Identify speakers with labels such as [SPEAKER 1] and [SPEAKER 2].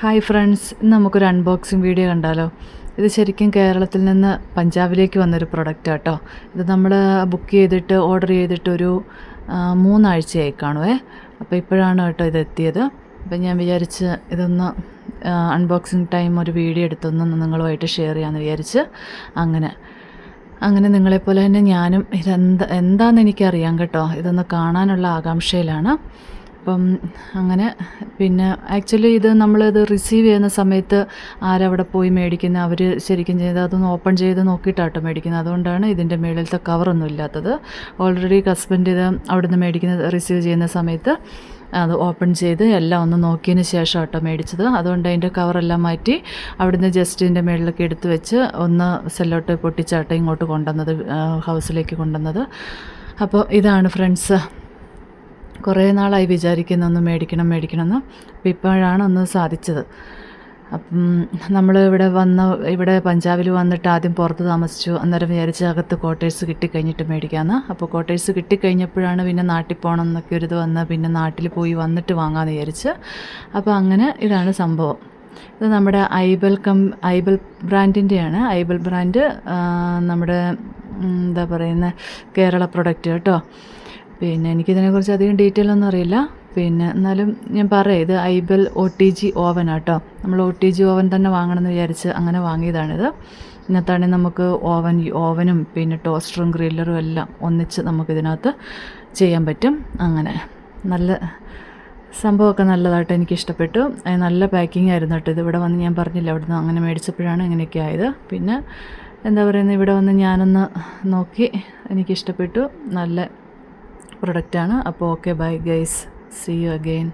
[SPEAKER 1] Hi friends ഇന്ന് നമുക്കൊരു unboxing video കണ്ടാലോ? ഇത് ശരിക്കും കേരളത്തിൽ നിന്ന് പഞ്ചാബിലേക്ക് വന്നൊരു പ്രൊഡക്റ്റ് കേട്ടോ ഇത് നമ്മൾ ബുക്ക് ചെയ്തിട്ട് ഓർഡർ ചെയ്തിട്ട് ഒരു മൂന്നാഴ്ചയായി കാണുവേ. അപ്പോൾ ഇപ്പോഴാണ് കേട്ടോ ഇത് എത്തിയത്. അപ്പം ഞാൻ വിചാരിച്ച് ഇതൊന്ന് അൺബോക്സിങ് ടൈം ഒരു വീഡിയോ എടുത്തൊന്ന് നിങ്ങളുമായിട്ട് ഷെയർ ചെയ്യാമെന്ന് വിചാരിച്ച് അങ്ങനെ. അങ്ങനെ നിങ്ങളെപ്പോലെ തന്നെ ഞാനും ഇതെന്താ എന്താണെന്ന് എനിക്കറിയാം കേട്ടോ. ഇതൊന്ന് കാണാനുള്ള ആകാംക്ഷയിലാണ്. അപ്പം അങ്ങനെ പിന്നെ ആക്ച്വലി ഇത് നമ്മളിത് റിസീവ് ചെയ്യുന്ന സമയത്ത് ആരവിടെ പോയി മേടിക്കുന്ന അവർ ശരിക്കും ചെയ്ത് അതൊന്ന് ഓപ്പൺ ചെയ്ത് നോക്കിയിട്ടാട്ടോ മേടിക്കുന്നത്. അതുകൊണ്ടാണ് ഇതിന്റെ മേളിലത്തെ കവറൊന്നും ഇല്ലാത്തത്. ഓൾറെഡി ഹസ്ബൻഡ് ഇത് അവിടുന്ന് മേടിക്കുന്ന റിസീവ് ചെയ്യുന്ന സമയത്ത് അത് ഓപ്പൺ ചെയ്ത് എല്ലാം ഒന്ന് നോക്കിയതിന് ശേഷം മേടിച്ചത്. അതുകൊണ്ട് അതിന്റെ കവറെല്ലാം മാറ്റി അവിടുന്ന് ജസ്റ്റ് ഇതിന്റെ മുകളിലൊക്കെ എടുത്ത് വെച്ച് ഒന്ന് സെല്ലോട്ട് പൊട്ടിച്ചാട്ടോ ഇങ്ങോട്ട് കൊണ്ടുവന്നത് ഹൗസിലേക്ക് കൊണ്ടുവന്നത്. അപ്പോൾ ഇതാണ് ഫ്രണ്ട്സ് കുറേ നാളായി വിചാരിക്കുന്ന ഒന്ന് മേടിക്കണം മേടിക്കണം എന്ന് അപ്പോൾ ഇപ്പോഴാണ് ഒന്ന് സാധിച്ചത്. അപ്പം നമ്മൾ ഇവിടെ വന്ന ഇവിടെ പഞ്ചാബിൽ വന്നിട്ട് ആദ്യം പുറത്ത് താമസിച്ചു. അന്നേരം വിചാരിച്ച അകത്ത് ക്വാർട്ടേഴ്സ് കിട്ടിക്കഴിഞ്ഞിട്ട് മേടിക്കാമെന്ന് അപ്പോൾ ക്വാർട്ടേഴ്സ് കിട്ടിക്കഴിഞ്ഞപ്പോഴാണ് പിന്നെ നാട്ടിൽ പോകണം എന്നൊക്കെ ഒരു ഇത് വന്ന് പിന്നെ നാട്ടിൽ പോയി വന്നിട്ട് വാങ്ങാമെന്ന് വിചാരിച്ച്. അപ്പോൾ അങ്ങനെ ഇതാണ് സംഭവം. ഇത് നമ്മുടെ ഐബൽ കം ഐബൽ ബ്രാൻഡിന്റെയാണ് ഐബൽ ബ്രാൻഡ് നമ്മുടെ എന്താ പറയുന്ന കേരള പ്രൊഡക്റ്റ് കേട്ടോ. പിന്നെ എനിക്കിതിനെക്കുറിച്ച് അധികം ഡീറ്റെയിൽ ഒന്നും അറിയില്ല. പിന്നെ എന്നാലും ഞാൻ പറയാം ഇത് iBell O T G oven auto നമ്മൾ ഒ ടി ജി ഓവൻ തന്നെ വാങ്ങണമെന്ന് വിചാരിച്ച് അങ്ങനെ വാങ്ങിയതാണിത്. ഇതിനകത്താണെങ്കിൽ നമുക്ക് ഓവൻ ഓവനും പിന്നെ ടോസ്റ്ററും ഗ്രില്ലറും എല്ലാം ഒന്നിച്ച് നമുക്കിതിനകത്ത് ചെയ്യാൻ പറ്റും. അങ്ങനെ നല്ല സംഭവമൊക്കെ നല്ലതായിട്ട് എനിക്ക് ഇഷ്ടപ്പെട്ടു നല്ല പാക്കിംഗ് ആയിരുന്നു കേട്ടോ ഇത്. ഇവിടെ വന്ന് ഞാൻ പറഞ്ഞില്ല അവിടുന്ന് അങ്ങനെ മേടിച്ചപ്പോഴാണ് ഇങ്ങനെയൊക്കെ ആയത്. പിന്നെ എന്താ പറയുന്നത് ഇവിടെ വന്ന് ഞാനൊന്ന് നോക്കി എനിക്കിഷ്ടപ്പെട്ടു. നല്ല പ്രൊഡക്റ്റാണ് അപ്പോൾ okay bye guys see you again